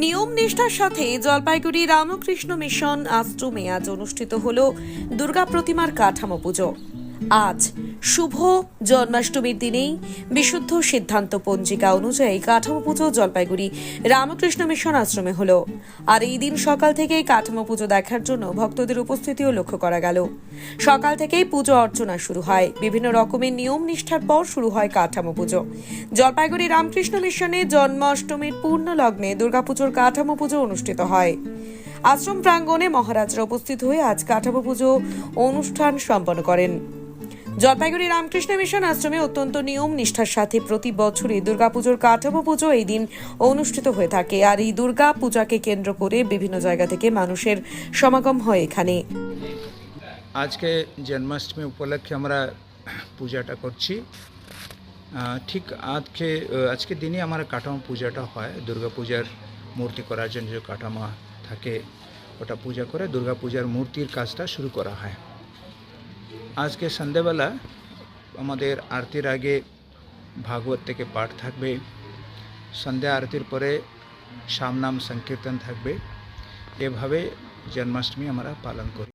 নিয়ম নিষ্ঠার সাথে জলপাইগুড়ি রামকৃষ্ণ মিশন আশ্রমে আজ অনুষ্ঠিত হল দুর্গা প্রতিমার কাঠামো পুজো। আজ শুভ জন্মাষ্টমীর দিনেই বিশুদ্ধ সিদ্ধান্ত পঞ্জিকা অনুযায়ী কাঠামো পুজো জলপাইগুড়ি রামকৃষ্ণ মিশন আশ্রমে হলো। আর এই দিন সকাল থেকেই কাঠামো পুজো দেখার জন্য ভক্তদের উপস্থিতিও লক্ষ্য করা গেল। সকাল থেকেই পুজো অর্চনা শুরু হয়। বিভিন্ন রকমের নিয়ম নিষ্ঠার পর শুরু হয় কাঠামো পুজো। জলপাইগুড়ি রামকৃষ্ণ মিশনে জন্মাষ্টমীর পূর্ণ লগ্নে দুর্গাপুজোর কাঠামো পুজো অনুষ্ঠিত হয়। আশ্রম প্রাঙ্গণে মহারাজরা উপস্থিত হয়ে আজ কাঠামো পুজো অনুষ্ঠান সম্পন্ন করেন। জলপাইগুড়ি রামকৃষ্ণ মিশন আশ্রমে অত্যন্ত নিয়ম নিষ্ঠার সাথে প্রতি বছরই দুর্গাপুজোর কাঠামো পুজো এই দিন অনুষ্ঠিত হয়ে থাকে। আর এই দুর্গা পূজাকে কেন্দ্র করে বিভিন্ন জায়গা থেকে মানুষের সমাগম হয় এখানে। আজকে জন্মাষ্টমী উপলক্ষে আমরা পূজাটা করছি। ঠিক আজকে আহ, আজকের দিনে আমার কাঠামো পূজাটা হয়। দুর্গা পূজার মূর্তি করার জন্য যে কাঠামো থাকে ওটা পূজা করে দুর্গা পূজার মূর্তির কাজটা শুরু করা হয়। আজকে সন্ধেবেলা আমাদের আরতির আগে ভাগবত থেকে পাঠ থাকবে। সন্ধ্যা আরতির পরে সামনাম সংকীর্তন থাকবে। এভাবে জন্মাষ্টমী আমরা পালন করি।